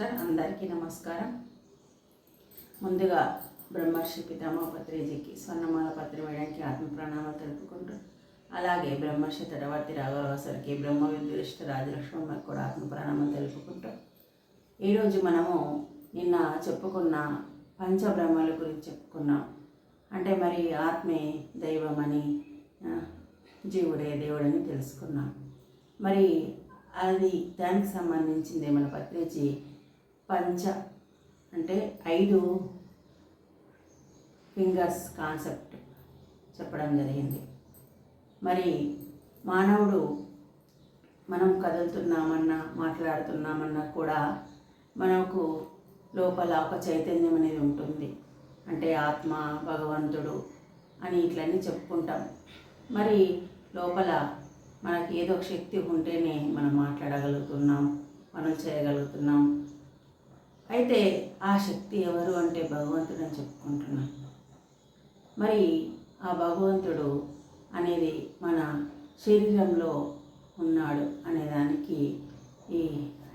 Master అందరికీ నమస్కారం. ముందుగా బ్రహ్మర్షి పితామహ పత్రేజీకి స్వర్ణమాల పత్రి వేయడానికి ఆత్మ ప్రణామాలు తెలుపుకుంటూ అలాగే బ్రహ్మర్షి తడవర్తి రాఘవసరికి బ్రహ్మ విద్యుష్ట రాజలక్ష్మమ్మకి కూడా ఆత్మ ప్రణామాలు తెలుపుకుంటూ ఈరోజు మనము నిన్న చెప్పుకున్న పంచబ్రహ్మల గురించి చెప్పుకున్నాం. అంటే మరి ఆత్మే దైవమని జీవుడే దేవుడని తెలుసుకున్నాం. మరి అది దానికి సంబంధించింది మన పత్రిజీ పంచ అంటే ఐదు ఫింగర్స్ కాన్సెప్ట్ చెప్పడం జరిగింది. మరి మానవుడు మనం కదులుతున్నామన్నా మాట్లాడుతున్నామన్నా కూడా మనకు లోపల ఒక చైతన్యం అనేది ఉంటుంది. అంటే ఆత్మ భగవంతుడు అని ఇట్లన్నీ చెప్పుకుంటాం. మరి లోపల మనకి ఏదో ఒక శక్తి ఉంటేనే మనం మాట్లాడగలుగుతున్నాం పనులు చేయగలుగుతున్నాం. అయితే ఆ శక్తి ఎవరు అంటే భగవంతుడు అని చెప్పుకుంటున్నాను. మరి ఆ భగవంతుడు అనేది మన శరీరంలో ఉన్నాడు అనేదానికి ఈ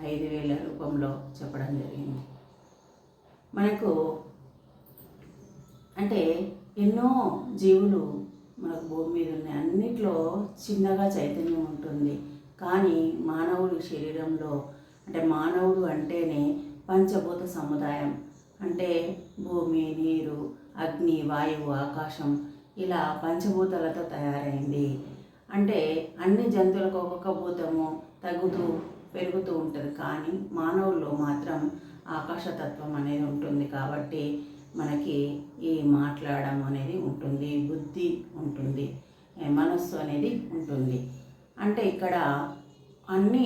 ఐదు వేల రూపంలో చెప్పడం జరిగింది. మనకు అంటే ఎన్నో జీవులు మనకు భూమి మీద ఉన్నాయి. అన్నిట్లో చిన్నగా చైతన్యం ఉంటుంది. కానీ మానవుడి శరీరంలో అంటే మానవుడు అంటేనే పంచభూత సముదాయం. అంటే భూమి నీరు అగ్ని వాయువు ఆకాశం ఇలా పంచభూతాలతో తయారైంది. అంటే అన్ని జంతువులకు ఒక్కొక్క భూతము తగ్గుతూ పెరుగుతూ ఉంటుంది. కానీ మానవుల్లో మాత్రం ఆకాశతత్వం అనేది ఉంటుంది కాబట్టి మనకి ఈ మాట్లాడడం అనేది ఉంటుంది బుద్ధి ఉంటుంది మనస్సు అనేది ఉంటుంది. అంటే ఇక్కడ అన్ని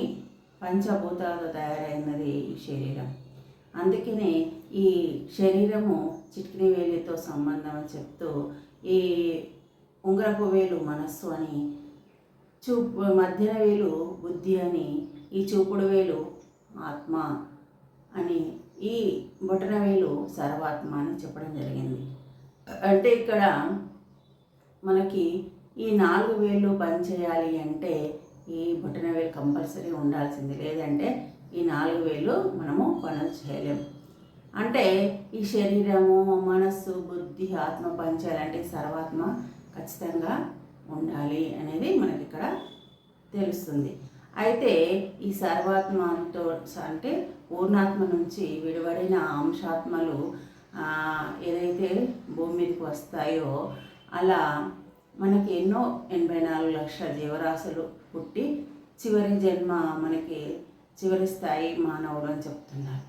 పంచభూతాలతో తయారైనది ఈ శరీరం. అందుకనే ఈ శరీరము చిట్కిని వేలితో సంబంధం అని చెప్తూ ఈ ఉంగరపు వేలు మనస్సు అని చూపు మధ్యన వేలు బుద్ధి అని ఈ చూపుడు వేలు ఆత్మ అని ఈ బొటన వేలు సర్వాత్మ అని చెప్పడం జరిగింది. అంటే ఇక్కడ మనకి ఈ నాలుగు వేలు పనిచేయాలి అంటే ఈ బొట్టన వేలు కంపల్సరీ ఉండాల్సింది. లేదంటే ఈ నాలుగు వేలు మనము పనులు చేయలేము అంటే ఈ శరీరము మనస్సు బుద్ధి ఆత్మ పంచాలంటే సర్వాత్మ ఖచ్చితంగా ఉండాలి అనేది మనకి ఇక్కడ తెలుస్తుంది. అయితే ఈ సర్వాత్మతో అంటే పూర్ణాత్మ నుంచి విడివడిన అంశాత్మలు ఏదైతే భూమి మీదకి వస్తాయో అలా మనకి ఎన్నో ఎనభై నాలుగు లక్షల జీవరాశులు పుట్టి చివరి జన్మ మనకి చివరి స్థాయి మానవుడు అని చెప్తున్నారు.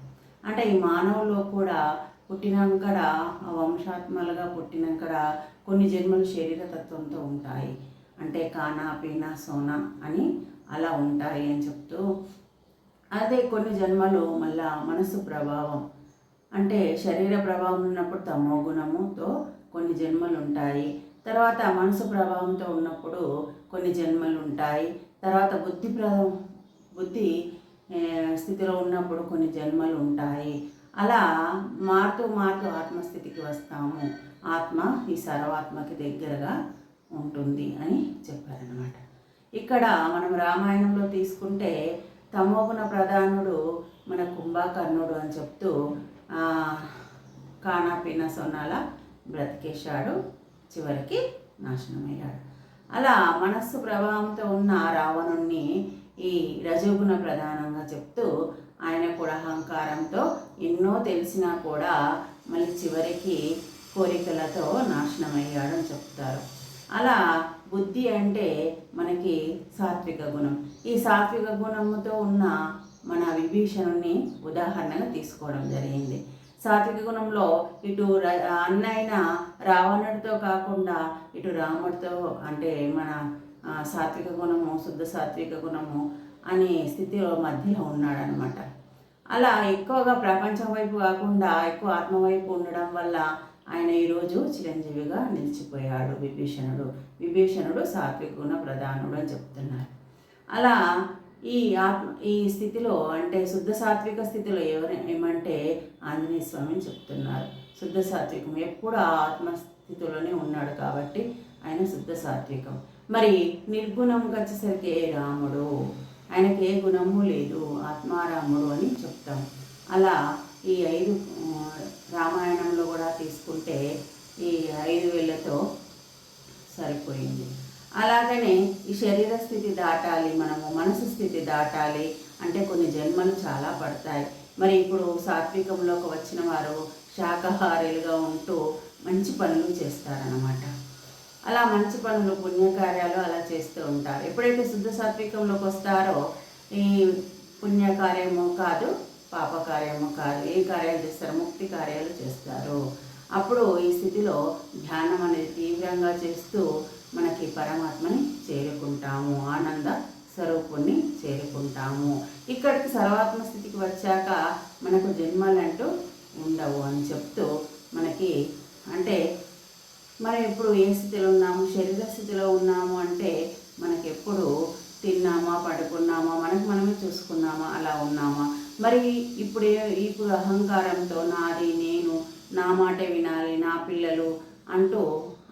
అంటే ఈ మానవులో కూడా పుట్టినాకడ ఆ వంశాత్మలుగా పుట్టినాకడ కొన్ని జన్మలు శరీర తత్వంతో ఉంటాయి. అంటే కానా పీనా సోనా అని అలా ఉంటాయి అని చెప్తూ అదే కొన్ని జన్మలు మళ్ళా మనసు ప్రభావం. అంటే శరీర ప్రభావం ఉన్నప్పుడు తమో గుణముతో కొన్ని జన్మలు ఉంటాయి. తర్వాత మనసు ప్రభావంతో ఉన్నప్పుడు కొన్ని జన్మలు ఉంటాయి. తర్వాత బుద్ధి ప్ర బుద్ధి స్థితిలో ఉన్నప్పుడు కొన్ని జన్మలు ఉంటాయి. అలా మారుతూ మారుతూ ఆత్మస్థితికి వస్తాము. ఆత్మ ఈ సర్వాత్మకి దగ్గరగా ఉంటుంది అని చెప్పారనమాట ఇక్కడ మనం రామాయణంలో తీసుకుంటే తమోగుణ ప్రధానుడు మన కుంభకర్ణుడు అని చెప్తూ కానా పీనా సొన్నాల బ్రతికేశాడు. చివరికి నాశనమయ్యాడు. అలా మనస్సు ప్రభావంతో ఉన్న రావణుణ్ణి ఈ రజోగుణ ప్రధానంగా చెప్తూ ఆయన కూడా అహంకారంతో ఎన్నో తెలిసినా కూడా మళ్ళీ చివరికి కోరికలతో నాశనమయ్యాడు అని చెప్తారు. అలా బుద్ధి అంటే మనకి సాత్విక గుణం. ఈ సాత్విక గుణముతో ఉన్న మన విభీషణుని ఉదాహరణగా తీసుకోవడం జరిగింది. సాత్విక గుణంలో ఇటు అన్నయన అన్నైన రావణుడితో కాకుండా ఇటు రాముడితో అంటే మన సాత్విక గుణము శుద్ధ సాత్విక గుణము అనే స్థితిలో మధ్యలో ఉన్నాడనమాట అలా ఎక్కువగా ప్రపంచం వైపు కాకుండా ఎక్కువ ఆత్మ వైపు ఉండడం వల్ల ఆయన ఈరోజు చిరంజీవిగా నిలిచిపోయాడు విభీషణుడు. విభీషణుడు సాత్విక గుణ ప్రధానుడు అని చెప్తున్నారు. అలా ఈ ఆత్మ ఈ స్థితిలో అంటే శుద్ధ సాత్విక స్థితిలో ఎవరు ఏమంటే ఆంజనేయ స్వామిని చెప్తున్నారు. శుద్ధ సాత్వికం ఎప్పుడు ఆ ఆత్మస్థితిలోనే ఉన్నాడు కాబట్టి ఆయన శుద్ధ సాత్వికం. మరి నిర్గుణంకి వచ్చేసరికి ఏ రాముడు? ఆయనకి ఏ గుణము లేదు ఆత్మారాముడు అని చెప్తాం. అలా ఈ ఐదు రామాయణంలో కూడా తీసుకుంటే ఈ ఐదు వేళ్ళతో సరిపోయింది. అలాగనే ఈ శరీర స్థితి దాటాలి మనము మనసు స్థితి దాటాలి అంటే కొన్ని జన్మలు చాలా పడతాయి. మరి ఇప్పుడు సాత్వికంలోకి వచ్చిన వారు శాకాహారులుగా ఉంటూ మంచి పనులు చేస్తారనమాట అలా మంచి పనులు పుణ్యకార్యాలు అలా చేస్తూ ఉంటారు. ఎప్పుడైతే శుద్ధ సాత్వికంలోకి వస్తారో ఈ పుణ్యకార్యము కాదు పాపకార్యము కాదు ఏ కార్యాలు చేస్తారు ముక్తి కార్యాలు చేస్తారు. అప్పుడు ఈ స్థితిలో ధ్యానం అనేది తీవ్రంగా చేస్తూ మనకి పరమాత్మని చేరుకుంటాము ఆనంద స్వరూపుణ్ణి చేరుకుంటాము. ఇక్కడికి సర్వాత్మ స్థితికి వచ్చాక మనకు జన్మలంటూ ఉండవు అని చెప్తూ మనకి అంటే మనం ఇప్పుడు ఏ స్థితిలో ఉన్నాము శరీర స్థితిలో ఉన్నాము అంటే మనకి ఎప్పుడు తిన్నామా పడుకున్నామా మనకు మనమే చూసుకున్నామా అలా ఉన్నామా? మరి ఇప్పుడు ఇప్పుడు అహంకారంతో నాది నేను నా మాట వినాలి నా పిల్లలు అంటూ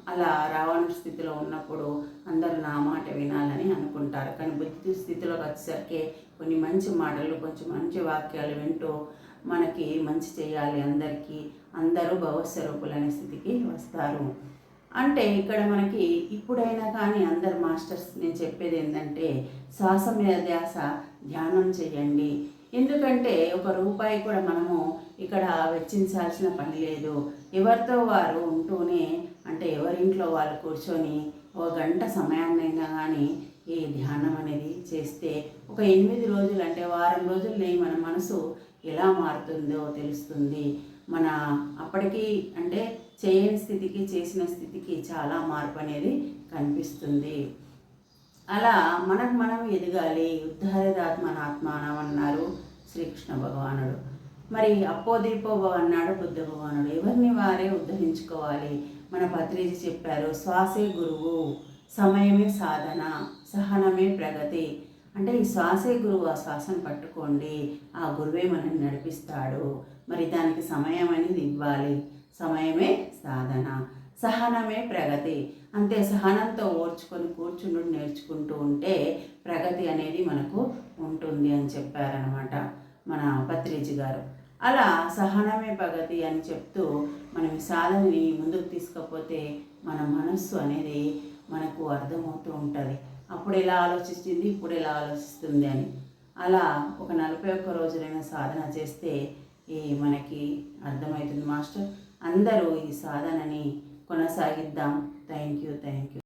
అలా రావణ స్థితిలో ఉన్నప్పుడు అందరూ నా మాట వినాలని అనుకుంటారు. కానీ బుద్ధి స్థితిలోకి వచ్చేసరికి కొన్ని మంచి మాటలు కొంచెం మంచి వాక్యాలు వింటూ మనకి మంచి చేయాలి అందరికీ. అందరూ భవస్వరూపులనే స్థితికి వస్తారు. అంటే ఇక్కడ మనకి ఇప్పుడైనా కానీ అందరు మాస్టర్స్ నేను చెప్పేది ఏంటంటే శ్వాస మీద ధ్యాస ధ్యానం చేయండి. ఎందుకంటే ఒక రూపాయి కూడా మనము ఇక్కడ వెచ్చించాల్సిన పని లేదు. ఎవరితో వారు ఉంటూనే అంటే ఎవరింట్లో వాళ్ళు కూర్చొని ఒక గంట సమయాన్నైనా కానీ ఈ ధ్యానం అనేది చేస్తే ఒక ఎనిమిది రోజులు అంటే వారం రోజుల్ని మన మనసు ఎలా మారుతుందో తెలుస్తుంది. మన అప్పటికి అంటే చేయని స్థితికి చేసిన స్థితికి చాలా మార్పు అనేది కనిపిస్తుంది. అలా మనకు మనం ఎదగాలి. ఉద్ధారదాత్మనాత్మానం అన్నారు శ్రీకృష్ణ భగవానుడు. మరి అపోదీపోభవ అన్నాడు బుద్ధ భగవానుడు. ఎవరిని వారే ఉద్ధరించుకోవాలి? మన పత్రిజీ చెప్పారు. శ్వాసే గురువు సమయమే సాధన సహనమే ప్రగతి. అంటే ఈ శ్వాసే గురువు ఆ శ్వాసను పట్టుకోండి ఆ గురువే మనల్ని నడిపిస్తాడు. మరి దానికి సమయం అనేది ఇవ్వాలి. సమయమే సాధన సహనమే ప్రగతి. అంతే సహనంతో ఓర్చుకొని కూర్చుని నేర్చుకుంటూ ఉంటే ప్రగతి అనేది మనకు ఉంటుంది అని చెప్పారనమాట మన పత్రిజీ గారు. అలా సహనమే ప్రగతి అని చెప్తూ మనం సాధనని ముందుకు తీసుకపోతే మన మనస్సు అనేది మనకు అర్థమవుతూ ఉంటుంది. అప్పుడు ఎలా ఆలోచిస్తుంది? ఇప్పుడు ఎలా ఆలోచిస్తుంది అని. అలా ఒక నలభై ఒక్క రోజులైన సాధన చేస్తే ఈ మనకి అర్థమవుతుంది మాస్టర్? అందరూ ఈ సాధనని కొనసాగిద్దాం. Thank you thank you